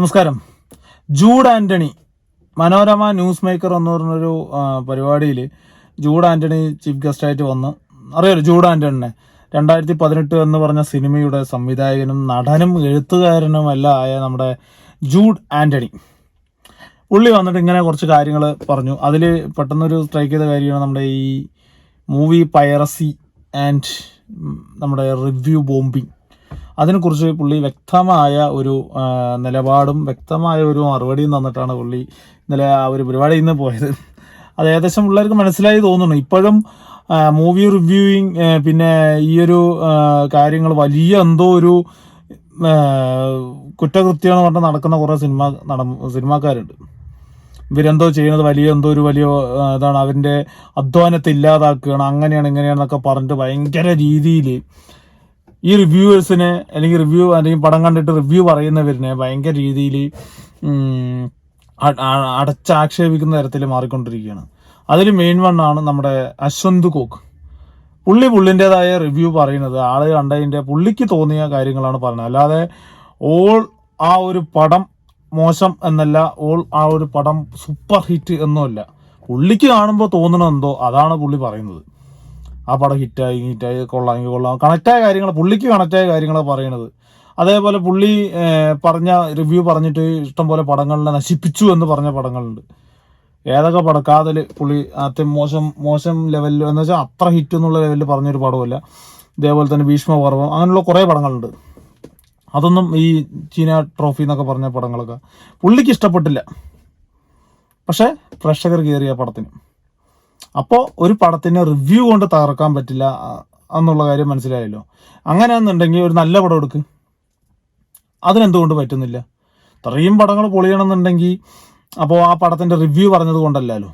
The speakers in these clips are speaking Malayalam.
നമസ്കാരം. ജൂഡ് ആന്റണി മനോരമ ന്യൂസ് മേക്കർ എന്ന് പറഞ്ഞൊരു പരിപാടിയിൽ ജൂഡ് ആന്റണി ചീഫ് ഗസ്റ്റായിട്ട് വന്ന് അറിയാലോ ജൂഡ് ആന്റണിനെ രണ്ടായിരത്തി പതിനെട്ട് എന്ന് പറഞ്ഞ സിനിമയുടെ സംവിധായകനും നടനും എഴുത്തുകാരനും എല്ലാം ആയ നമ്മുടെ ജൂഡ് ആന്റണി. ഉള്ളി വന്നിട്ട് ഇങ്ങനെ കുറച്ച് കാര്യങ്ങൾ പറഞ്ഞു. അതിൽ പെട്ടെന്നൊരു സ്ട്രൈക്ക് ചെയ്ത കാര്യമാണ് നമ്മുടെ ഈ മൂവി പൈറസി ആൻഡ് നമ്മുടെ റിവ്യൂ ബോംബിങ് അതിനെക്കുറിച്ച് പുള്ളി വ്യക്തമായ ഒരു നിലപാടും വ്യക്തമായ ഒരു മറുപടിയും തന്നിട്ടാണ് പുള്ളി ഇന്നലെ ആ ഒരു പരിപാടി ഇന്ന് പോയത്. അത് ഏകദേശം പിള്ളേർക്ക് മനസ്സിലായി തോന്നുന്നു. ഇപ്പോഴും മൂവി റിവ്യൂയിങ് പിന്നെ ഈ ഒരു കാര്യങ്ങൾ വലിയ എന്തോ ഒരു കുറ്റകൃത്യമെന്ന് പറഞ്ഞ് നടക്കുന്ന കുറേ സിനിമ നട സിനിമാക്കാരുണ്ട്. ഇവരെന്തോ ചെയ്യുന്നത് വലിയ എന്തോ ഒരു വലിയ ഇതാണ്. അവരുടെ അധ്വാനത്തെ ഇല്ലാതാക്കുകയാണ് അങ്ങനെയാണ് ഇങ്ങനെയാണെന്നൊക്കെ പറഞ്ഞിട്ട് ഭയങ്കര രീതിയിൽ ഈ റിവ്യൂവേഴ്സിനെ അല്ലെങ്കിൽ റിവ്യൂ അല്ലെങ്കിൽ പടം കണ്ടിട്ട് റിവ്യൂ പറയുന്നവരിനെ ഭയങ്കര രീതിയിൽ അടച്ചാക്ഷേപിക്കുന്ന തരത്തിൽ മാറിക്കൊണ്ടിരിക്കുകയാണ്. അതിൽ മെയിൻ വൺ ആണ് നമ്മുടെ അശ്വന്ത് കോക്ക്. പുള്ളി പുള്ളിന്റെതായ റിവ്യൂ പറയുന്നത് ആൾ കണ്ടതിന്റെ പുള്ളിക്ക് തോന്നിയ കാര്യങ്ങളാണ് പറഞ്ഞത്. അല്ലാതെ ഓൾ ആ ഒരു പടം മോശം എന്നല്ല ഓൾ ആ ഒരു പടം സൂപ്പർ ഹിറ്റ് എന്നുമല്ല പുള്ളിക്ക് കാണുമ്പോൾ തോന്നണ എന്തോ അതാണ് പുള്ളി പറയുന്നത്. ആ പടം ഹിറ്റായി ഹിറ്റായി കൊള്ളാമെങ്കിൽ കൊള്ളാം. കണക്റ്റായ കാര്യങ്ങൾ പുള്ളിക്ക് കണക്റ്റായ കാര്യങ്ങളാണ് പറയണത്. അതേപോലെ പുള്ളി പറഞ്ഞ റിവ്യൂ പറഞ്ഞിട്ട് ഇഷ്ടംപോലെ പടങ്ങളിനെ നശിപ്പിച്ചു എന്ന് പറഞ്ഞ പടങ്ങളുണ്ട്. ഏതൊക്കെ പടം കാതൽ പുള്ളി അത്യം മോശം മോശം ലെവലിൽ എന്ന് വെച്ചാൽ അത്ര ഹിറ്റ് എന്നുള്ള ലെവലിൽ പറഞ്ഞൊരു പടമല്ല ഇതേപോലെ തന്നെ ഭീഷ്മപർവം അങ്ങനെയുള്ള കുറേ പടങ്ങളുണ്ട്. അതൊന്നും ഈ ചീന ട്രോഫി എന്നൊക്കെ പറഞ്ഞ പടങ്ങളൊക്കെ പുള്ളിക്ക് ഇഷ്ടപ്പെട്ടില്ല. പക്ഷേ പ്രേക്ഷകർ കയറിയ പടത്തിന്. അപ്പോൾ ഒരു പടത്തിന് റിവ്യൂ കൊണ്ട് തകർക്കാൻ പറ്റില്ല എന്നുള്ള കാര്യം മനസ്സിലായല്ലോ. അങ്ങനെയാണെന്നുണ്ടെങ്കിൽ ഒരു നല്ല പടം എടുക്ക്. അതിനെന്തുകൊണ്ട് പറ്റുന്നില്ല? ഇത്രയും പടങ്ങൾ പൊളിയണമെന്നുണ്ടെങ്കിൽ അപ്പോൾ ആ പടത്തിന്റെ റിവ്യൂ പറഞ്ഞത് കൊണ്ടല്ലല്ലോ.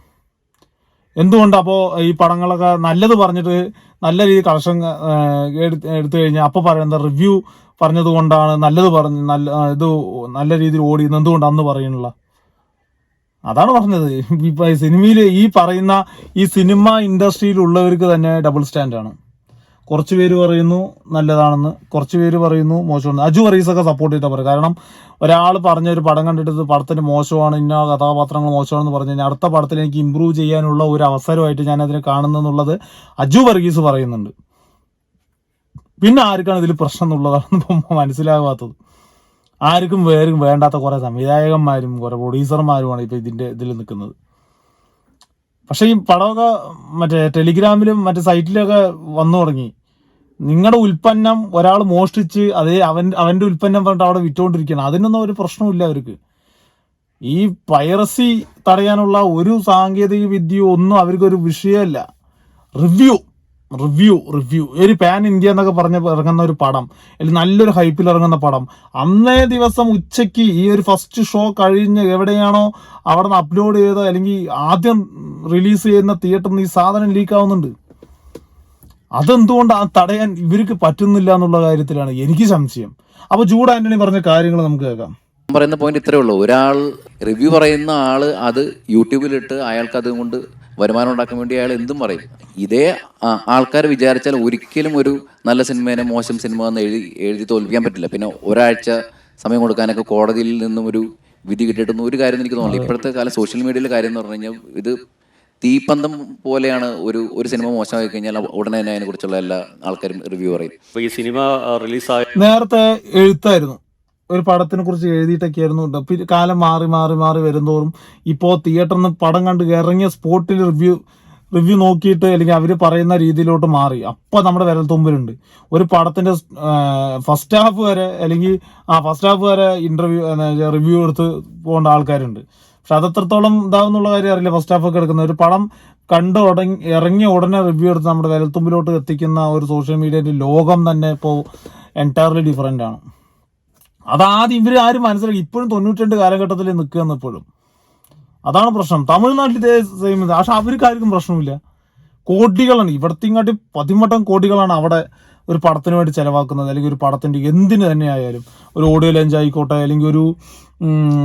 എന്തുകൊണ്ട് അപ്പോൾ ഈ പടങ്ങളൊക്കെ നല്ലത് പറഞ്ഞിട്ട് നല്ല രീതിയിൽ കളക്ഷൻ എടുത്തു കഴിഞ്ഞാൽ അപ്പോൾ പറയുന്നത് റിവ്യൂ പറഞ്ഞത് കൊണ്ടാണ് നല്ലത് പറഞ്ഞ് നല്ല ഇത് നല്ല രീതിയിൽ ഓടി എന്തുകൊണ്ട് അന്ന് പറയണില്ല അതാണ് പറഞ്ഞത്. ഇപ്പൊ സിനിമയിൽ ഈ പറയുന്ന ഈ സിനിമ ഇൻഡസ്ട്രിയിലുള്ളവർക്ക് തന്നെ ഡബിൾ സ്റ്റാൻഡാണ് കുറച്ച് പേര് പറയുന്നു നല്ലതാണെന്ന് കുറച്ച് പേര് പറയുന്നു മോശമാണ് അജു വറീസൊക്കെ സപ്പോർട്ട് ചെയ്തിട്ട് പറയും കാരണം ഒരാൾ പറഞ്ഞ ഒരു പടം കണ്ടിട്ട് പടത്തിന് മോശമാണ് ഇന്ന കഥാപാത്രങ്ങൾ മോശമാണെന്ന് പറഞ്ഞു കഴിഞ്ഞാൽ അടുത്ത പടത്തിൽ എനിക്ക് ഇമ്പ്രൂവ് ചെയ്യാനുള്ള ഒരു അവസരമായിട്ട് ഞാൻ അതിനെ കാണുന്നെന്നുള്ളത് അജു വർഗീസ് പറയുന്നുണ്ട്. പിന്നെ ആർക്കാണ് ഇതിൽ പ്രശ്നം എന്നുള്ളതാണ് മനസ്സിലാകാത്തത് ആർക്കും വേറും വേണ്ടാത്ത കുറെ സംവിധായകന്മാരും കുറെ പ്രൊഡ്യൂസർമാരുമാണ് ഇപ്പൊ ഇതിന്റെ ഇതിൽ നിൽക്കുന്നത്. പക്ഷേ ഈ പടമൊക്കെ മറ്റേ ടെലിഗ്രാമിലും മറ്റേ സൈറ്റിലൊക്കെ വന്നു തുടങ്ങി. നിങ്ങളുടെ ഉൽപ്പന്നം ഒരാൾ മോഷ്ടിച്ച് അതേ അവൻ അവന്റെ ഉൽപ്പന്നം പറഞ്ഞിട്ട് അവിടെ വിറ്റുകൊണ്ടിരിക്കുകയാണ് അതിനൊന്നും ഒരു പ്രശ്നമില്ല അവർക്ക്. ഈ പൈറസി തടയാനുള്ള ഒരു സാങ്കേതിക വിദ്യയോ ഒന്നും അവർക്കൊരു വിഷയമല്ല. റിവ്യൂ. Review review. ഒരു പാൻ ഇന്ത്യ എന്നൊക്കെ പറഞ്ഞ് ഇറങ്ങുന്ന ഒരു പടം അല്ലെങ്കിൽ നല്ലൊരു ഹൈപ്പിൽ ഇറങ്ങുന്ന പടം. അന്നേ ദിവസം ഉച്ചയ്ക്ക് ഈ ഒരു ഫസ്റ്റ് ഷോ കഴിഞ്ഞ് എവിടെയാണോ അവിടെ നിന്ന് അപ്ലോഡ് ചെയ്ത അല്ലെങ്കിൽ ആദ്യം റിലീസ് ചെയ്യുന്ന തിയേറ്ററിൽ ഈ സാധനം ലീക്ക് ആവുന്നുണ്ട്. അതെന്തുകൊണ്ട് ആ തടയാൻ ഇവർക്ക് പറ്റുന്നില്ല എന്നുള്ള കാര്യത്തിലാണ് എനിക്ക് സംശയം. അപ്പോൾ ജൂഡ് ആന്റണി പറഞ്ഞ കാര്യങ്ങൾ നമുക്ക് കേൾക്കാം. പറയുന്ന പോയിന്റ് ഇത്രേ ഉള്ളൂ. ഒരാൾ റിവ്യൂ പറയുന്ന ആൾ അത് യൂട്യൂബിലിട്ട് അയാൾക്ക് അതുകൊണ്ട് വരുമാനം ഉണ്ടാക്കാൻ വേണ്ടി അയാൾ എന്തും പറയും. ഇതേ ആൾക്കാർ വിചാരിച്ചാൽ ഒരിക്കലും ഒരു നല്ല സിനിമേനെ മോശം സിനിമ എന്ന് എഴുതി എഴുതി തോൽപ്പിക്കാൻ പറ്റില്ല. പിന്നെ ഒരാഴ്ച സമയം കൊടുക്കാനൊക്കെ കോടതിയിൽ നിന്നും ഒരു വിധി കിട്ടിയിട്ടൊന്നും ഒരു കാര്യം എനിക്ക് തോന്നുന്നില്ല ഇപ്പോഴത്തെ കാലം സോഷ്യൽ മീഡിയയിലെ കാര്യം എന്ന് പറഞ്ഞു കഴിഞ്ഞാൽ ഇത് തീപ്പന്തം പോലെയാണ് ഒരു ഒരു സിനിമ മോശമായി കഴിഞ്ഞാൽ ഉടനെ തന്നെ അതിനെക്കുറിച്ചുള്ള എല്ലാ ആൾക്കാരും റിവ്യൂ പറയും. ഈ സിനിമ റിലീസായി നേരത്തെ എഴുത്തായിരുന്നു. ഒരു പടത്തിനെ കുറിച്ച് എഴുതിയിട്ടൊക്കെ ആയിരുന്നു കാലം മാറി മാറി മാറി വരുന്തോറും ഇപ്പോൾ തിയേറ്ററിൽ നിന്ന് പടം കണ്ട് ഇറങ്ങിയ സ്പോട്ടിൽ റിവ്യൂ റിവ്യൂ നോക്കിയിട്ട് അല്ലെങ്കിൽ അവർ പറയുന്ന രീതിയിലോട്ട് മാറി. അപ്പോൾ നമ്മുടെ വിരൽ തുമ്പിലുണ്ട് ഒരു പടത്തിന്റെ ഫസ്റ്റ് ഹാഫ് വരെ അല്ലെങ്കിൽ ആ ഫസ്റ്റ് ഹാഫ് വരെ ഇന്റർവ്യൂ റിവ്യൂ എടുത്ത് പോകേണ്ട ആൾക്കാരുണ്ട്. പക്ഷെ അതെത്രത്തോളം ഇതാവുന്നുള്ള കാര്യം അറിയില്ല ഫസ്റ്റ് ഹാഫ് ഒക്കെ എടുക്കുന്ന ഒരു പടം കണ്ട് ഉടങ്ങി ഇറങ്ങിയ ഉടനെ റിവ്യൂ എടുത്ത് നമ്മുടെ വിരൽത്തുമ്പിലോട്ട് എത്തിക്കുന്ന ഒരു സോഷ്യൽ മീഡിയയുടെ ലോകം തന്നെ ഇപ്പോൾ എന്റയർലി ഡിഫറെന്റ് ആണ്. അതാദ്യം ഇവർ ആരും മനസ്സിലാക്കി. ഇപ്പോഴും തൊണ്ണൂറ്റിരണ്ട് കാലഘട്ടത്തിൽ നിൽക്കുകയെന്ന് ഇപ്പോഴും അതാണ് പ്രശ്നം. തമിഴ്നാട്ടിൽ ഇതേ സെയിം പക്ഷെ അവർക്ക് ആർക്കും പ്രശ്നമില്ല. കോടികളാണ്. ഇവിടത്തെ ഇങ്ങോട്ട് പതിമട്ടം കോടികളാണ് അവിടെ ഒരു പടത്തിന് വേണ്ടി ചിലവാക്കുന്നത്. അല്ലെങ്കിൽ ഒരു പടത്തിന്റെ എന്തിന് തന്നെ ആയാലും. ഒരു ഓഡിയോ ലഞ്ച് ആയിക്കോട്ടെ അല്ലെങ്കിൽ ഒരു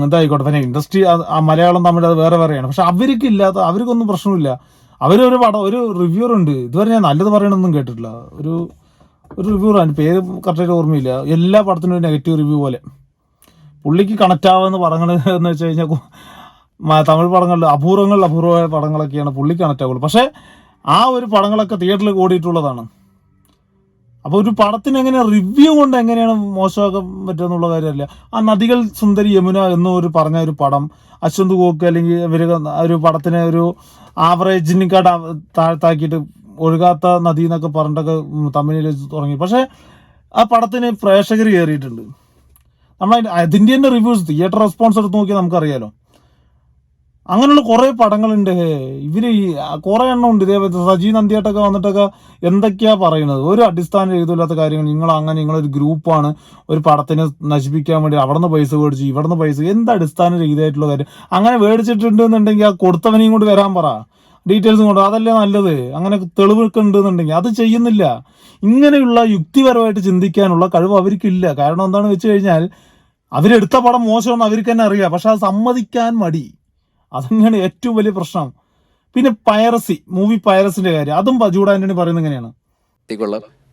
ഇതായിക്കോട്ടെ. പിന്നെ ഇൻഡസ്ട്രി ആ മലയാളം തമിഴ് അത് വേറെ വേറെയാണ്. പക്ഷെ അവർക്ക് ഇല്ലാത്ത അവർക്കൊന്നും പ്രശ്നമില്ല. അവരൊരു പടം ഒരു റിവ്യൂർ ഉണ്ട്. ഇതുവരെ ഞാൻ നല്ലത് പറയണമെന്നും കേട്ടിട്ടില്ല. ഒരു ഒരു റിവ്യൂ ആണ് പേര് കറക്റ്റായിട്ട് ഓർമ്മയില്ല. എല്ലാ പടത്തിനും ഒരു നെഗറ്റീവ് റിവ്യൂ പോലെ. പുള്ളിക്ക് കണക്റ്റ് ആവുമെന്ന് പറഞ്ഞത് എന്ന് വെച്ച് കഴിഞ്ഞാൽ തമിഴ് പടങ്ങളിൽ അപൂർവങ്ങളിൽ അപൂർവമായ പടങ്ങളൊക്കെയാണ് പുള്ളി കണക്റ്റ് ആവുള്ളൂ. പക്ഷേ ആ ഒരു പടങ്ങളൊക്കെ തിയേറ്ററിൽ ഓടിയിട്ടുള്ളതാണ്. അപ്പോൾ ഒരു പടത്തിന് എങ്ങനെ റിവ്യൂ കൊണ്ട് എങ്ങനെയാണ് മോശമാക്കാൻ പറ്റുമെന്നുള്ള കാര്യമല്ല. ആ നദികൾ സുന്ദരി യമുന എന്നൊരു പറഞ്ഞ ഒരു പടം അശ്വന്ത് ഗോക്ക് അല്ലെങ്കിൽ ഇവർ ഒരു പടത്തിനെ ഒരു ആവറേജിനെക്കാട്ട് താഴ്ത്താക്കിയിട്ട് ഒഴുകാത്ത നദി എന്നൊക്കെ പറഞ്ഞിട്ടൊക്കെ തമിഴിൽ തുടങ്ങി. പക്ഷേ ആ പടത്തിന് പ്രേക്ഷകർ കയറിയിട്ടുണ്ട്. നമ്മൾ അതിന്റെ തന്നെ റിവ്യൂസ് തിയേറ്റർ റെസ്പോൺസ് എടുത്ത് നോക്കിയാൽ നമുക്കറിയാലോ. അങ്ങനെയുള്ള കുറേ പടങ്ങളുണ്ട്. ഈ കുറെ എണ്ണം ഉണ്ട്. ഇതേപോലെ സജി നന്ദിയായിട്ടൊക്കെ വന്നിട്ടൊക്കെ എന്തൊക്കെയാ പറയുന്നത്? ഒരു അടിസ്ഥാന രഹിതമില്ലാത്ത കാര്യങ്ങൾ. നിങ്ങൾ അങ്ങനെ നിങ്ങളൊരു ഗ്രൂപ്പാണ്. ഒരു പടത്തിനെ നശിപ്പിക്കാൻ വേണ്ടി അവിടെ നിന്ന് പൈസ മേടിച്ചു ഇവിടെ നിന്ന് പൈസ. എന്ത് അടിസ്ഥാന രീതിയായിട്ടുള്ള കാര്യം? അങ്ങനെ മേടിച്ചിട്ടുണ്ട് എന്നുണ്ടെങ്കിൽ ആ കൊടുത്തവനെയും കൊണ്ട് വരാൻ പറ. ഡീറ്റെയിൽസും കൊണ്ടോ അതല്ലേ നല്ലത്? അങ്ങനെ തെളിവൊക്കെ ഉണ്ടെന്നുണ്ടെങ്കിൽ അത് ചെയ്യുന്നില്ല. ഇങ്ങനെയുള്ള യുക്തിപരമായിട്ട് ചിന്തിക്കാനുള്ള കഴിവ് അവർക്കില്ല. കാരണം എന്താണ് വെച്ച് കഴിഞ്ഞാൽ അവരെടുത്ത പടം മോശമെന്ന് അവർക്ക് തന്നെ അറിയാം പക്ഷെ അത് സമ്മതിക്കാൻ മടി. അതങ്ങനെ ഏറ്റവും വലിയ പ്രശ്നം. പിന്നെ പൈറസി മൂവി പൈറസിന്റെ കാര്യം. അതും ജൂഡ് ആന്റണി പറയുന്നത് എങ്ങനെയാണ്?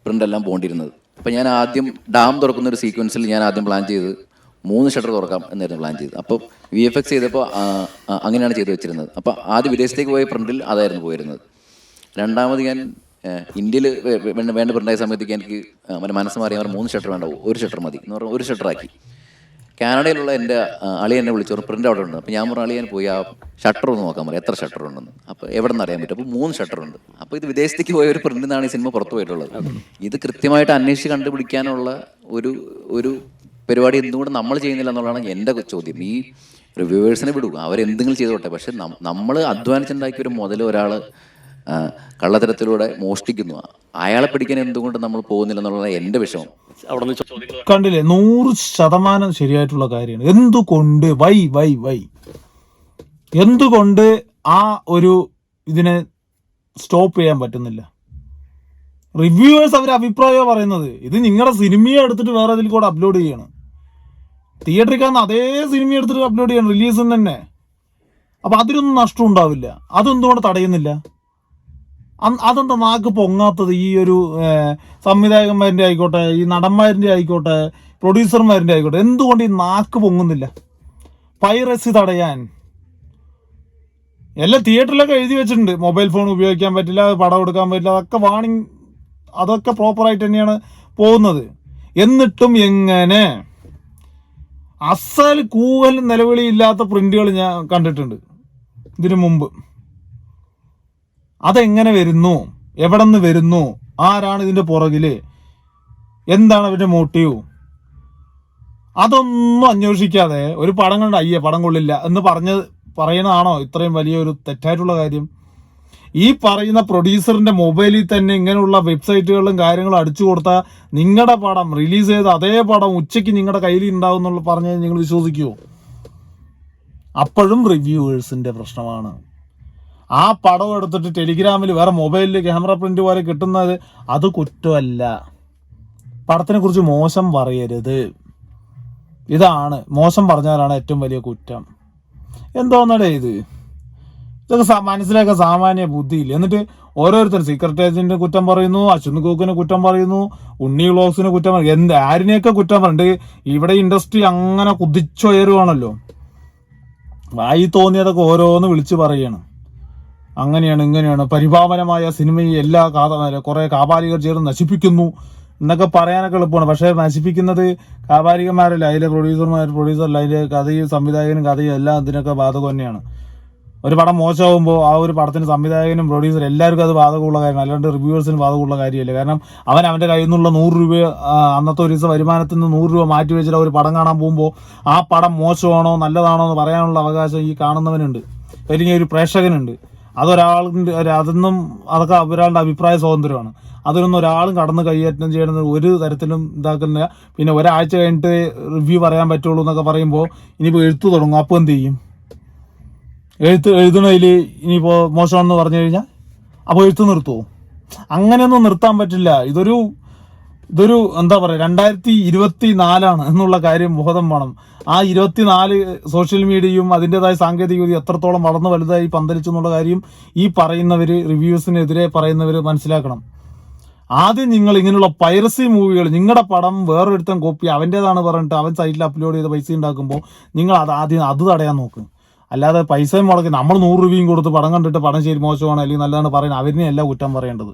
പ്രിന്റ് എല്ലാം പോണ്ടിരുന്നത്. അപ്പൊ ഞാൻ ആദ്യം ഡാം തുറക്കുന്ന ഒരു സീക്വൻസിൽ ഞാൻ ആദ്യം പ്ലാൻ ചെയ്ത് മൂന്ന് ഷട്ടർ തുറക്കാം എന്നായിരുന്നു പ്ലാൻ ചെയ്തത്. അപ്പോൾ വി എഫ് എക്സ് ചെയ്തപ്പോൾ അങ്ങനെയാണ് ചെയ്തു വെച്ചിരുന്നത്. അപ്പോൾ ആദ്യം വിദേശത്തേക്ക് പോയ പ്രിന്റിൽ അതായിരുന്നു പോയിരുന്നത്. രണ്ടാമത് ഞാൻ ഇന്ത്യയിൽ വേണ്ട പ്രിന്റായ സമയത്തേക്ക് എനിക്ക് ആ, മനസ്സ് മാറി അവർ മൂന്ന് ഷട്ടർ വേണ്ട ഒരു ഷട്ടർ മതി എന്ന് പറഞ്ഞാൽ ഒരു ഷട്ടർ ആക്കി കാനഡയിലുള്ള എന്റെ അളി എന്നെ വിളിച്ചു. ഒരു പ്രിന്റ് അവിടെ ഉണ്ട്. അപ്പോൾ ഞാൻ പറഞ്ഞു അളിയാൻ പോയി ആ ഷട്ടർ ഒന്ന് നോക്കാൻ പറയും. എത്ര ഷട്ടർ ഉണ്ടെന്ന്. അപ്പോൾ എവിടെ നിന്ന് അറിയാൻ പറ്റും. അപ്പോൾ മൂന്ന് ഷട്ടർ ഉണ്ട്. അപ്പോൾ ഇത് വിദേശത്തേക്ക് പോയ ഒരു പ്രിന്റിൽ നിന്നാണ് ഈ സിനിമ പുറത്തു പോയിട്ടുള്ളത്. ഇത് കൃത്യമായിട്ട് അന്വേഷിച്ച് കണ്ടുപിടിക്കാനുള്ള ഒരു ഒരു പരിപാടി എന്തുകൊണ്ട് നമ്മൾ ചെയ്യുന്നില്ല എന്നുള്ളതാണ് എന്റെ ചോദ്യം. ഈ റിവ്യൂവേഴ്സിനെ വിടുക. അവരെന്തെങ്കിലും ചെയ്തോട്ടെ. പക്ഷെ നമ്മൾ അധ്വാനിച്ചുണ്ടാക്കിയ ഒരു മുതൽ ഒരാൾ കള്ളത്തരത്തിലൂടെ മോഷ്ടിക്കുന്നു. അയാളെ പിടിക്കാൻ എന്തുകൊണ്ട് നമ്മൾ പോകുന്നില്ല എന്നുള്ളതാണ് എന്റെ വിഷമം. കണ്ടില്ലേ? നൂറ് ശതമാനം ശരിയായിട്ടുള്ള കാര്യമാണ്. എന്തുകൊണ്ട്? Why why why. എന്തുകൊണ്ട് ആ ഒരു ഇതിനെ സ്റ്റോപ്പ് ചെയ്യാൻ പറ്റുന്നില്ല? റിവ്യൂവേഴ്സ് അവർ അഭിപ്രായമാണ് പറയുന്നത്? ഇത് നിങ്ങളുടെ സിനിമയെ എടുത്തിട്ട് വേറെ ഇതിൽ കൂടെ അപ്ലോഡ് ചെയ്യണം. തിയേറ്ററിൽ കാണുന്ന അതേ സിനിമ എടുത്തിട്ട് അപ്ലോഡ് ചെയ്യണം റിലീസിന് തന്നെ. അപ്പൊ അതിനൊന്നും നഷ്ടം ഉണ്ടാവില്ല. അതെന്തുകൊണ്ട് തടയുന്നില്ല? അതെന്താ നാക്ക് പൊങ്ങാത്തത്? ഈ ഒരു സംവിധായകന്മാരുടെ ആയിക്കോട്ടെ ഈ നടന്മാരുടെ ആയിക്കോട്ടെ പ്രൊഡ്യൂസർമാരുടെ ആയിക്കോട്ടെ എന്തുകൊണ്ട് ഈ നാക്ക് പൊങ്ങുന്നില്ല? പൈറസി തടയാൻ. എല്ലാം തിയേറ്ററിലൊക്കെ എഴുതി വെച്ചിട്ടുണ്ട്. മൊബൈൽ ഫോൺ ഉപയോഗിക്കാൻ പറ്റില്ല പടം എടുക്കാൻ പറ്റില്ല അതൊക്കെ വാണിംഗ് അതൊക്കെ പ്രോപ്പറായിട്ട് തന്നെയാണ് പോകുന്നത്. എന്നിട്ടും എങ്ങനെ? അസൽ കൂവൽ നിലവിളി ഇല്ലാത്ത പ്രിന്റുകൾ ഞാൻ കണ്ടിട്ടുണ്ട് ഇതിനു മുമ്പ്. അതെങ്ങനെ വരുന്നു? എവിടെ നിന്ന് വരുന്നു? ആരാണ് ഇതിന്റെ പുറകിൽ? എന്താണ് അവരുടെ മോട്ടീവ് അതൊന്നും അന്വേഷിക്കാതെ ഒരു പടം കണ്ട അയ്യേ പടം കൊള്ളില്ല എന്ന് പറഞ്ഞ് പറയണതാണോ ഇത്രയും വലിയൊരു തെറ്റായിട്ടുള്ള കാര്യം? ഈ പറയുന്ന പ്രൊഡ്യൂസറിന്റെ മൊബൈലിൽ തന്നെ ഇങ്ങനെയുള്ള വെബ്സൈറ്റുകളും കാര്യങ്ങളും അടിച്ചു കൊടുത്താൽ നിങ്ങളുടെ പടം റിലീസ് ചെയ്ത അതേ പടം ഉച്ചയ്ക്ക് നിങ്ങളുടെ കയ്യിൽ ഉണ്ടാവും എന്നുള്ള പറഞ്ഞാൽ നിങ്ങൾ വിശ്വസിക്കുമോ അപ്പോഴും റിവ്യൂവേഴ്സിന്റെ പ്രശ്നമാണ്. ആ പടം എടുത്തിട്ട് ടെലിഗ്രാമിൽ വേറെ മൊബൈലിൽ ക്യാമറ പ്രിന്റ് പോലെ കിട്ടുന്നത് അത് കുറ്റമല്ല. പടത്തിനെ കുറിച്ച് മോശം പറയരുത്. ഇതാണ് മോശം പറഞ്ഞാലാണ് ഏറ്റവും വലിയ കുറ്റം. എന്തോന്നടേ ഇത്? ഇതൊക്കെ മനസ്സിലാക്കാൻ സാമാന്യ ബുദ്ധിയില്ല. എന്നിട്ട് ഓരോരുത്തർ സീക്രട്ട് ഏജന്റിനെ കുറ്റം പറയുന്നു അശ്വന്ത് കൂക്കിന് കുറ്റം പറയുന്നു ഉണ്ണി ബ്ലോക്സിന് കുറ്റം പറയുന്നു. എന്ത് ആരിനെയൊക്കെ കുറ്റം പറയുന്നുണ്ട് ഇവിടെ ഇൻഡസ്ട്രി അങ്ങനെ കുതിച്ചുയരുവാണല്ലോ. വായി തോന്നിയതൊക്കെ ഓരോന്ന് വിളിച്ചു പറയാണ്. അങ്ങനെയാണ് ഇങ്ങനെയാണ്. പരിഭാവനമായ സിനിമയെ എല്ലാ കുറെ കാപാലികർ ചേർന്ന് നശിപ്പിക്കുന്നു എന്നൊക്കെ പറയാനൊക്കെ എളുപ്പമാണ്. പക്ഷേ നശിപ്പിക്കുന്നത് കാപാലികന്മാരല്ല അതിലെ പ്രൊഡ്യൂസർമാർ പ്രൊഡ്യൂസറല്ല അതിലെ കഥയും സംവിധായകനും കഥയും എല്ലാം അതിനൊക്കെ ബാധകം തന്നെയാണ് ഒരു പടം മോശമാകുമ്പോൾ ആ ഒരു പടത്തിന് സംവിധായകനും പ്രൊഡ്യൂസർ എല്ലാവർക്കും അത് ബാധകമുള്ള കാര്യമാണ്. അല്ലാണ്ട് റിവ്യൂവേഴ്സിന് ബാധകമുള്ള കാര്യമല്ല. കാരണം അവൻ അവന്റെ കയ്യിൽ നിന്നുള്ള നൂറ് രൂപ അന്നത്തെ ഒരു ദിവസം വരുമാനത്തിൽ നിന്ന് നൂറ് രൂപ മാറ്റി വെച്ചിട്ട് ഒരു പടം കാണാൻ പോകുമ്പോൾ ആ പടം മോശമാണോ നല്ലതാണോ എന്ന് പറയാനുള്ള അവകാശം ഈ കാണുന്നവനുണ്ട്. അല്ലെങ്കിൽ ഒരു പ്രേക്ഷകനുണ്ട്. അതൊരാളിന്റെ അതൊന്നും അതൊക്കെ ഒരാളുടെ അഭിപ്രായ സ്വാതന്ത്ര്യമാണ്. അതിനൊന്നും ഒരാളും കടന്ന് കൈയേറ്റം ചെയ്യണമെന്ന് ഒരു തരത്തിലും ഇതാക്കുന്നില്ല. പിന്നെ ഒരാഴ്ച കഴിഞ്ഞിട്ട് റിവ്യൂ പറയാൻ പറ്റുള്ളൂ എന്നൊക്കെ പറയുമ്പോൾ ഇനിയിപ്പോൾ എഴുത്തു തുടങ്ങും. അപ്പോൾ എന്ത് ചെയ്യും? എഴുത്ത് എഴുതണതിൽ ഇനിയിപ്പോൾ മോശമാണെന്ന് പറഞ്ഞു കഴിഞ്ഞാൽ അപ്പോൾ എഴുത്ത് നിർത്തുമോ അങ്ങനെയൊന്നും നിർത്താൻ പറ്റില്ല. ഇതൊരു ഇതൊരു എന്താ പറയുക രണ്ടായിരത്തി ഇരുപത്തി നാലാണ് എന്നുള്ള കാര്യം ബോധം വേണം. ആ ഇരുപത്തിനാല് സോഷ്യൽ മീഡിയയും അതിന്റെതായ സാങ്കേതിക വിദ്യ എത്രത്തോളം വളർന്നു വലുതായി പന്തലിച്ചു എന്നുള്ള കാര്യം ഈ പറയുന്നവർ റിവ്യൂസിനെതിരെ പറയുന്നവർ മനസ്സിലാക്കണം. ആദ്യം നിങ്ങൾ ഇങ്ങനെയുള്ള പൈറസി മൂവികൾ നിങ്ങളുടെ പടം വേറൊരുത്തൻ കോപ്പി അവന്റെതാണ് പറഞ്ഞിട്ട് അവൻ സൈറ്റിൽ അപ്ലോഡ് ചെയ്ത് പൈസ ഉണ്ടാക്കുമ്പോൾ നിങ്ങൾ അത് ആദ്യം അത് തടയാൻ നോക്ക്. അല്ലാതെ പൈസയും മുടക്കി നമ്മൾ നൂറ് രൂപയും കൊടുത്ത് പടം കണ്ടിട്ട് പടം ശരി മോശമാണ് അല്ലെങ്കിൽ നല്ലതാണ് പറയുന്നത് അവരിനെയല്ല കുറ്റം പറയേണ്ടത്.